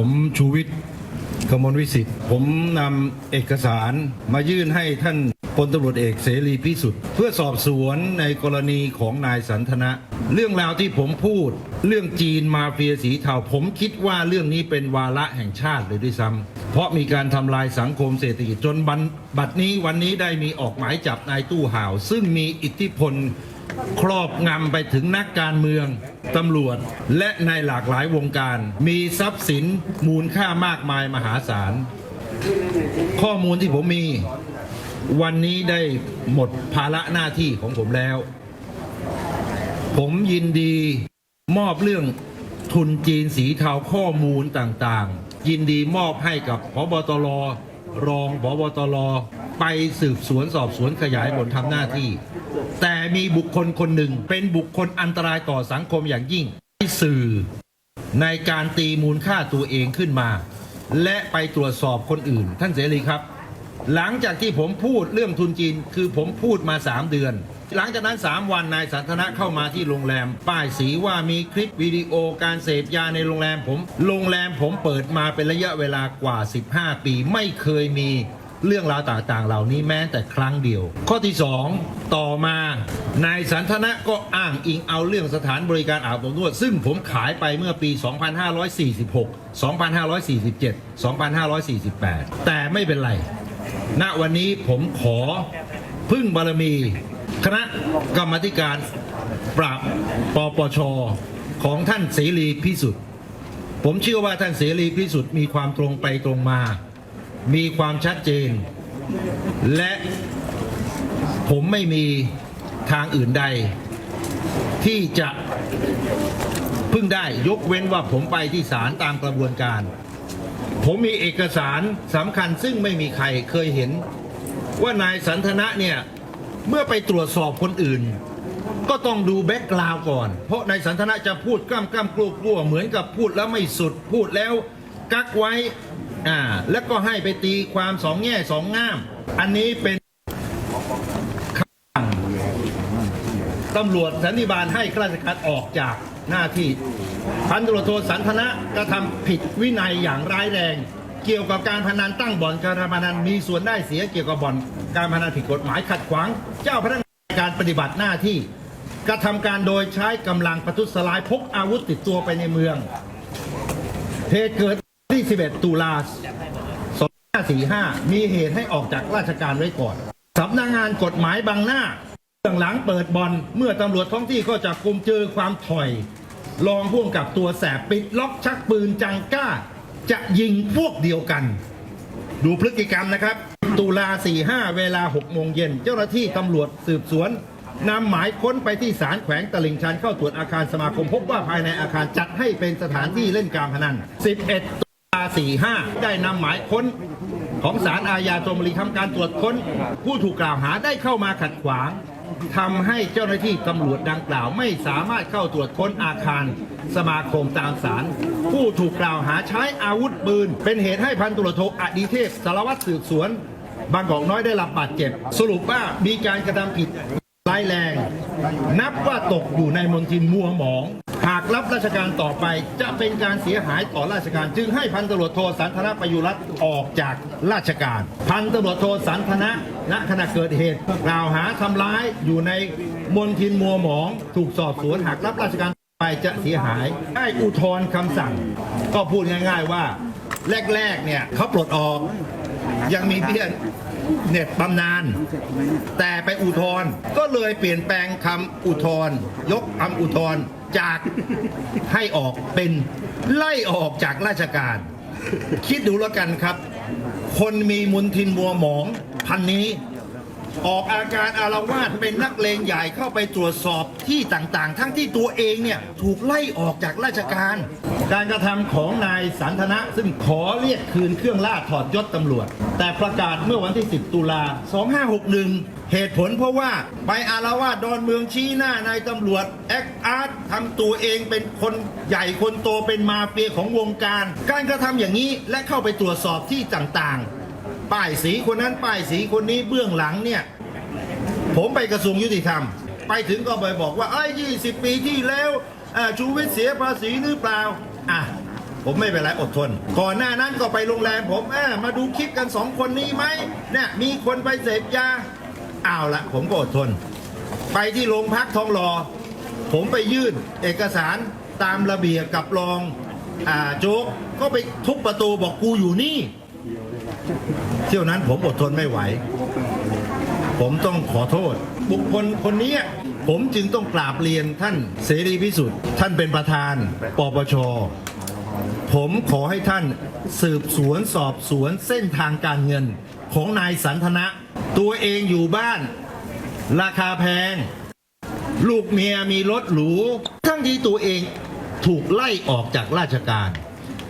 ผมชูวิทย์กมลวิสิทธิ์ ผมนำเอกสารมายื่นให้ท่านพลตำรวจเอกเสรีพิสุทธิ์เพื่อสอบสวนในกรณีของนายสันทนะ เรื่องราวที่ผมพูด เรื่องจีนมาเฟียสีเทาผมคิดว่าเรื่องนี้เป็นวาระแห่งชาติเลยด้วยซ้ำเพราะมีการทำลายสังคมเศรษฐกิจจนบันบัดนี้วันนี้ได้มีออกหมายจับนายตู้ห่าว ซึ่งมีอิทธิพล ครอบงำไปถึงนักการเมืองตำรวจ และในหลากหลายวงการ มีทรัพย์สินมูลค่ามากมายมหาศาล ข้อมูลที่ผมมี วันนี้ได้หมดภาระหน้าที่ของผมแล้ว ผมยินดีมอบเรื่องทุนจีนสีเทาข้อมูลต่างๆ ยินดีมอบให้กับพบตรรองพบตร ไปสืบสวนสอบสวนขยายผลทำหน้าที่ แต่มีบุคคลคนหนึ่งเป็นบุคคลอันตรายต่อสังคมอย่างยิ่งที่สื่อในการตีมูลค่าตัวเองขึ้นมา และไปตรวจสอบคนอื่น ท่านเสรีครับ หลังจากที่ผมพูดเรื่องทุนจีนคือผมพูดมา 3 เดือน หลังจากนั้น 3 วันนายสันทนะเข้ามาที่โรงแรม ป้ายสีว่ามีคลิปวิดีโอการเสพยาในโรงแรมผม โรงแรมผมเปิดมาเป็นระยะเวลากว่า 15 ปี ไม่เคยมี เรื่องราวต่างๆ เหล่านี้แม้แต่ครั้งเดียว ข้อที่ 2 ต่อมานายสันทนะก็อ้างอิงเอาเรื่องสถานบริการอาบอบนวด ซึ่งผมขายไปเมื่อปี 2546 2547 2548 แต่ไม่เป็นไร ณวันนี้ผมขอพึ่งบารมี คณะกรรมธิการปราบปปชของท่านเสรีพิสุทธิ์ผมเชื่อว่าท่านเสรีพิสุทธิ์มีความตรงไปตรงมา มีความชัดเจน และผมไม่มีทางอื่นใด ที่จะพึ่งได้ยกเว้นว่าผมไปที่ศาลตามกระบวนการ ผมมีเอกสารสำคัญซึ่งไม่มีใครเคยเห็น ว่านายสันทนะเนี่ย เมื่อไปตรวจสอบคนอื่น ก็ต้องดูแบ็กกราวก่อน เพราะนายสันทนะจะพูดกล้ำกล้ำกลัวกลัวเหมือนกับพูดแล้วไม่สุดพูดแล้วกักไว้ อ่า แล้วก็ให้ไปตีความสองแง่สองง่าม อันนี้เป็นคำตำรวจสันติบาลให้ข้าราชการออกจากหน้าที่ พันตำรวจโทสันทนะกระทำผิดวินัยอย่างร้ายแรง เกี่ยวกับการพนันตั้งบ่อนการพนันมีส่วนได้เสียเกี่ยวกับบ่อนการพนันผิดกฎหมายขัดขวาง เจ้าพนักงานการปฏิบัติหน้าที่ กระทำการโดยใช้กำลังประทุษร้ายพกอาวุธติดตัวไปในเมืองเหตุเกิด ที่ 11 ตุลา2545 มีเหตุให้ออกจากราชการไว้ก่อนสำนักงานกฎหมายบางหน้าเบื้องหลังเปิดบอลเมื่อตำรวจท้องที่ก็จับกลุมเจอความถอยรองพ่วงกับตัวแสบปิดล็อกชักปืนจังก้า จะยิงพวกเดียวกัน ดูพฤติกรรมนะครับ ตุลา 45 เวลา 6 โมงเย็น เจ้าหน้าที่ตำรวจสืบสวนนำหมายค้นไปที่ศาลแขวงตลิ่งชันเข้าตรวจอาคารสมาคม พบว่าภายในอาคารจัดให้เป็นสถานที่เล่นการพนัน 11า45 ได้นำหมายค้นของศาลอาญาธนบุรีทำการตรวจค้น ผู้ถูกกล่าวหาได้เข้ามาขัดขวางทำให้เจ้าหน้าที่ตำรวจดังกล่าว ไม่สามารถเข้าตรวจค้นอาคารสมาคมตามศาลผู้ถูกกล่าวหาใช้อาวุธปืน เป็นเหตุให้พันตุลโทอดีเทพสารวัตรสืบสวน บางกอกน้อยได้รับบาดเจ็บ สรุปว่ามีการกระทำผิดร้ายแรง นับว่าตกอยู่ในมณฑินมัวหมอง หากรับราชการต่อไปจะเป็นการเสียหายต่อราชการ จึงให้พันตำรวจโทสันทนะประยุรัตน์ออกจากราชการ พันตำรวจโทสันทนะณขณะเกิดเหตุกล่าวหาทำร้ายอยู่ในมณฑินมัวหมองถูกสอบสวนหากรับราชการไปจะเสียหายได้อุทธรณ์คำสั่ง ก็พูดง่าย ๆว่าแรกๆเนี่ยเขาปลดออกยังมีเบี้ยเน็ตบำนาญแต่ไปอุทธรณ์ก็เลยเปลี่ยนแปลงคำอุทธรณ์ยกคำอุทธรณ์ จากให้ออกเป็นไล่ออกจากราชการ คิดดูแล้วกันครับ คนมีมุนทินมัวหมองพันนี้ ออกอาการอารวาสเป็นนักเลงใหญ่เข้าไปตรวจสอบที่ต่างๆ ทั้งที่ตัวเองเนี่ยถูกไล่ออกจากราชการ การกระทำของนายสันทนะ ซึ่งขอเรียกคืนเครื่องล่าถอดยศตำรวจ แต่ประกาศเมื่อวันที่ 10 ตุลา 2561 เหตุผลเพราะว่าไปอารวาสดอนเมืองชี้หน้านายตำรวจแอคอาร์ ทำตัวเองเป็นคนใหญ่คนโตเป็นมาเฟียของวงการ การกระทำอย่างนี้และเข้าไปตรวจสอบที่ต่างๆ ป้ายสีคนนั้นป้ายสีคนนี้เบื้องหลังเนี่ยผมไปกระทรวงยุติธรรม ไปถึงก็ไปบอกว่าไอ้ยี่สิบปีที่แล้วชูวิทย์เสียภาษีหรือเปล่าอะผมไม่เป็นไรอดทน ก่อนหน้านั้นก็ไปโรงแรมผมมาดูคลิปกันสองคนนี้ไหมเนี่ยมีคนไปเสพยาเอาวละผมก็อดทน ไปที่โรงพักทองหล่อ ผมไปยื่นเอกสารตามระเบียบกับรองอโจ๊กก็ไปทุบประตูบอกกูอยู่นี่ เที่ยวนั้นผมอดทนไม่ไหว ผมต้องขอโทษ บุคคลคนนี้ผมจึงต้องกราบเรียนท่านเสรีพิสุทธิ์ท่านเป็นประธานปปชผมขอให้ท่านสืบสวนสอบสวนเส้นทางการเงินของนายสันทนะ ตัวเองอยู่บ้าน ราคาแพง ลูกเมียมีรถหรู ทั้งที่ตัวเองถูกไล่ออกจากราชการ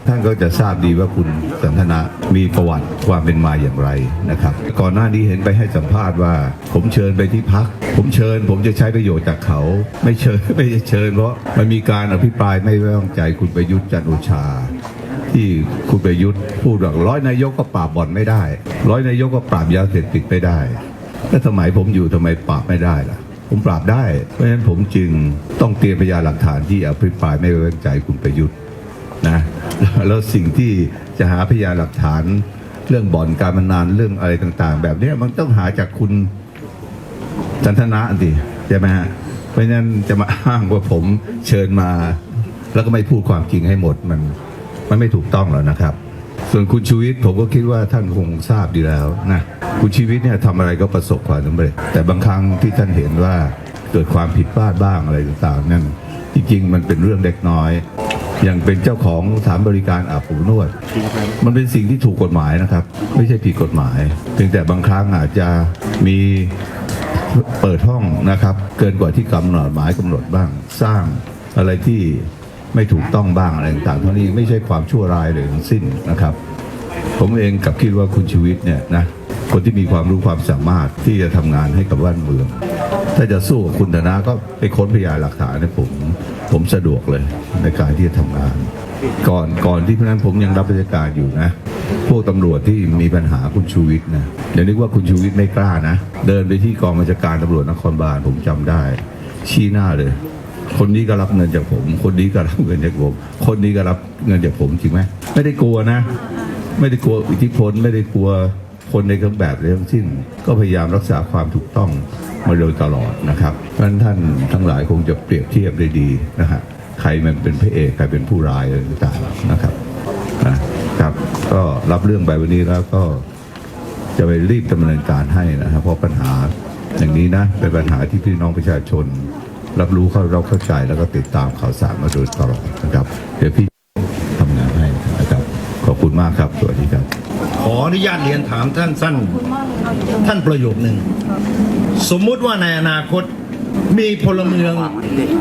ท่านก็จะทราบดีว่าคุณสันทนะมีประวัติความเป็นมาอย่างไรนะครับ ก่อนหน้านี้เห็นไปให้สัมภาษณ์ว่า ผมเชิญไปที่พัก ผมเชิญ ผมจะใช้ประโยชน์จากเขา ไม่เชิญไม่ได้เชิญ เพราะมันมีการอภิปรายไม่ไว้วางใจคุณประยุทธ์จันทร์โอชาที่คุณประยุทธ์พูดว่าร้อยนายกก็ปราบบ่อนไม่ได้ ร้อยนายกก็ปราบยาเสพติดไม่ได้ แล้วสมัยผมอยู่ทำไมปราบไม่ได้ล่ะ ผมปราบได้ เพราะฉะนั้นผมจึงต้องเตรียมพยานหลักฐานที่อภิปรายไม่ไว้วางใจคุณประยุทธ์นะแล้วสิ่งที่จะหาพยานหลักฐานเรื่องบ่อนการพนันเรื่องอะไรต่างๆ แบบนี้มันต้องหาจากคุณจันทนะสิใช่ไหมฮะเพราะฉะนั้นจะมาอ้างว่าผมเชิญมา แล้วก็ไม่พูดความจริงให้หมดมันมันไม่ถูกต้องแล้วนะครับ ส่วนคุณชูวิทย์ผมก็คิดว่าท่านคงทราบดีแล้วนะคุณชีวิตเนี่ยทำอะไรก็ประสบความสำเร็จ แต่บางครั้งที่ท่านเห็นว่าเกิดความผิดพลาดบ้างอะไรต่างๆนั่นจริงๆมันเป็นเรื่องเล็กน้อย อย่างเป็นเจ้าของสถานบริการอาบอบนวด มันเป็นสิ่งที่ถูกกฎหมายนะครับ ไม่ใช่ผิดกฎหมายเพียงแต่บางครั้งอาจจะมีเปิดห้องนะครับ เกินกว่าที่กำหนดหมายกำหนดบ้าง สร้างอะไรที่ ไม่ถูกต้องบ้างอะไรต่างๆเท่านี้ไม่ใช่ความชั่วร้ายเลยทั้งสิ้นนะครับ ผมเองกับคิดว่าคุณชีวิตเนี่ยนะคนที่มีความรู้ความสามารถที่จะทำงานให้กับบ้านเมือง ถ้าจะสู้กับคุณธนาก็ไปค้นพยานหลักฐานให้ผมผมสะดวกเลยในการที่จะทำงาน ก่อนก่อนที่เพราะนั้นผมยังรับราชการอยู่นะ พวกตำรวจที่มีปัญหาคุณชูวิทย์นะเดี๋ยวนึกว่าคุณชูวิทย์ไม่กล้านะ เดินไปที่กองบัญชาการตำรวจนครบาลผมจำได้ ชี้หน้าเลย คนนี้ก็รับเงินจากผม คนนี้ก็รับเงินจากผม คนนี้ก็รับเงินจากผมจริงไหมไม่ได้กลัวนะ ไม่ได้กลัวอิทธิพลไม่ได้กลัวคนในเครื่องแบบเลยทั้งสิ้นก็พยายามรักษาความถูกต้องมาโดยตลอดนะครับเพราะนั้นท่านทั้งหลายคงจะเปรียบเทียบได้ดีนะฮะใครมันเป็นพระเอกใครเป็นผู้ร้ายอะไรต่างๆนะครับนะครับ ก็รับเรื่องไปวันนี้แล้วก็จะไปรีบดำเนินการให้นะครับเพราะปัญหาอย่างนี้นะเป็นปัญหาที่พี่น้องประชาชน รับรู้เข้าเราเข้าใจแล้วก็ติดตามข่าวสารมาโดยตลอดนะครับ เดี๋ยวพี่ทำงานให้นะครับ ขอบคุณมากครับ สวัสดีครับ ขออนุญาตเรียนถามท่านสั้นท่านประโยคหนึ่ง สมมุติว่าในอนาคตมีพลเมือง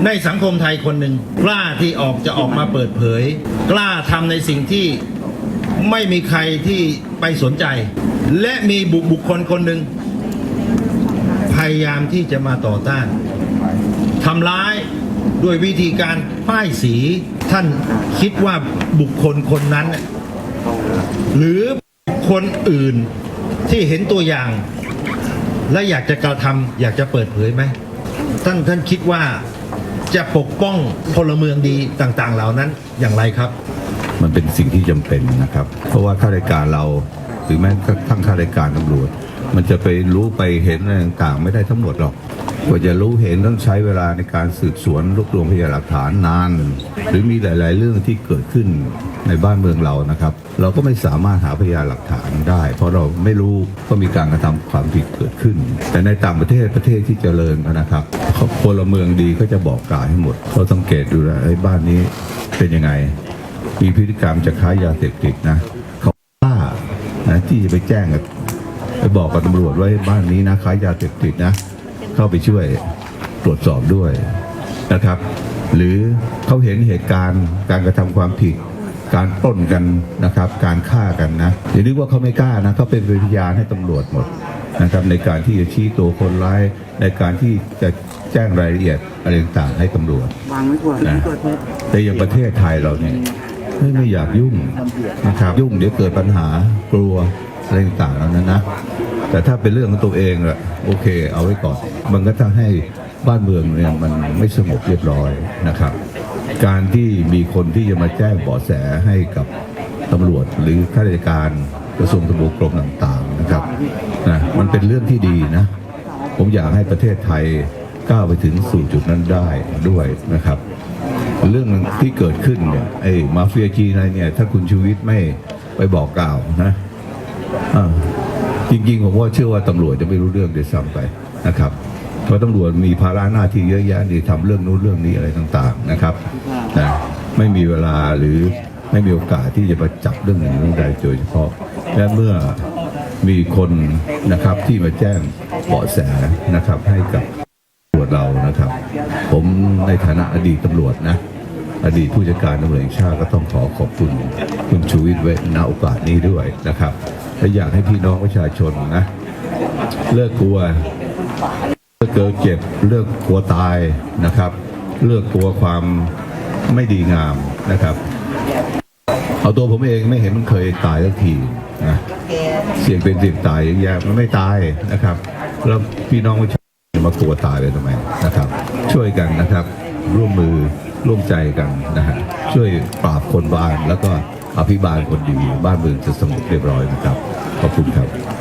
ในสังคมไทยคนหนึ่งกล้าที่ออกจะออกมาเปิดเผย กล้าทำในสิ่งที่ไม่มีใครที่ไปสนใจ และมีบุคบุคคลคนหนึ่งพยายามที่จะมาต่อต้าน ทำร้ายด้วยวิธีการป้ายสีท่านคิดว่าบุคคลคนนั้น หรือคนอื่นที่เห็นตัวอย่าง และอยากจะกระทำอยากจะเปิดเผยไหมท่านท่านคิดว่าจะปกป้องพลเมืองดีต่าง ๆ เหล่านั้นอย่างไรครับ มันเป็นสิ่งที่จำเป็นนะครับ เพราะว่าข้าราชการเราหรือแม้กระทั่งข้าราชการตำรวจ มันจะไปรู้ไปเห็นอะไรต่างๆ ไม่ได้ทั้งหมดหรอก กว่าจะรู้เห็นต้องใช้เวลาในการสืบสวนรวบรวมพยานหลักฐานนาน หรือมีหลาย ๆ เรื่องที่เกิดขึ้นในบ้านเมืองเรานะครับ เราก็ไม่สามารถหาพยานหลักฐานได้ เพราะเราไม่รู้ว่ามีการกระทำความผิดเกิดขึ้น แต่ในต่างประเทศประเทศที่เจริญนะครับพลเมืองดีก็จะบอกกล่าวให้หมดเขาสังเกตดูแลไอ้บ้านนี้เป็นยังไง มีพฤติกรรมจะค้ายาเสพติดนะเขาล้านะที่จะไปแจ้งกับไปบอกกับตำรวจว่าบ้านนี้นะค้ายาเสพติดนะ เข้าไปช่วยตรวจสอบด้วยนะครับ หรือเขาเห็นเหตุการณ์การกระทำความผิด การปล้นกันนะครับ การฆ่ากันนะอย่านึกว่าเขาไม่กล้านะเขาเป็นพยานให้ตำรวจหมดนะครับในการที่จะชี้ตัวคนร้ายในการที่จะแจ้งรายละเอียดอะไรต่างๆให้ตำรวจวางไว้ก่อนนะเกิดเหตุแต่อย่างประเทศไทยเราเนี่ยไม่ไม่อยากยุ่งนะครับ ยุ่งเดี๋ยวเกิดปัญหากลัวอะไรต่างๆแล้วนั้นนะ แต่ถ้าเป็นเรื่องของตัวเองละโอเค เอาไว้ก่อน มันก็ทำให้บ้านเมืองเนี่ยมันไม่สงบเรียบร้อยนะครับ การที่มีคนที่จะมาแจ้งเบาะแสให้กับตำรวจหรือข้าราชการกระทรวงทบวงกรมต่างๆนะครับนะมันเป็นเรื่องที่ดีนะ ผมอยากให้ประเทศไทยก้าวไปถึงสู่จุดนั้นได้ด้วยนะครับ เรื่องที่เกิดขึ้นเนี่ยไอ้มาเฟียจีนอะไรเนี่ย ถ้าคุณชูวิทย์ไม่ไปบอกกล่าวนะอ่า จริงๆผมว่าเชื่อว่าตำรวจจะไม่รู้เรื่องเด้วยซ้ำไปนะครับ เพราะตำรวจมีภาระหน้าที่เยอะแยะที่ทำเรื่องนู้นเรื่องนี้อะไรต่างๆนะครับนะไม่มีเวลาหรือไม่มีโอกาสที่จะมาจับเรื่องหนึ่งเรื่องใดโดยเฉพาะ และเมื่อมีคนนะครับที่มาแจ้งเบาะแสนะครับให้กับตำรวจเรานะครับ ผมในฐานะอดีตตำรวจนะอดีตผู้จัดการตำรวจแห่งชาติก็ต้องขอขอบคุณคุณชูวิทย์ไว้ณโอกาสนี้ด้วยนะครับ และอยากให้พี่น้องประชาชนนะ เลิกกลัวเลิกเกิดเจ็บเลิกกลัวตายนะครับ เลิกกลัวความไม่ดีงามนะครับ เอาตัวผมเองไม่เห็นมันเคยตายสักทีนะเสี่ยงเป็นเสี่ยงตายเยอะแยมันไม่ตายนะครับแล้วพี่น้องประชาชนมากลัวตายไปทำไมนะครับ ช่วยกันนะครับ ร่วมมือร่วมใจกันนะฮะช่วยปราบคนบ้านแล้วก็ อภิบาลคนดีบ้านเมืองจะสงบเรียบร้อยนะครับ ขอบคุณครับ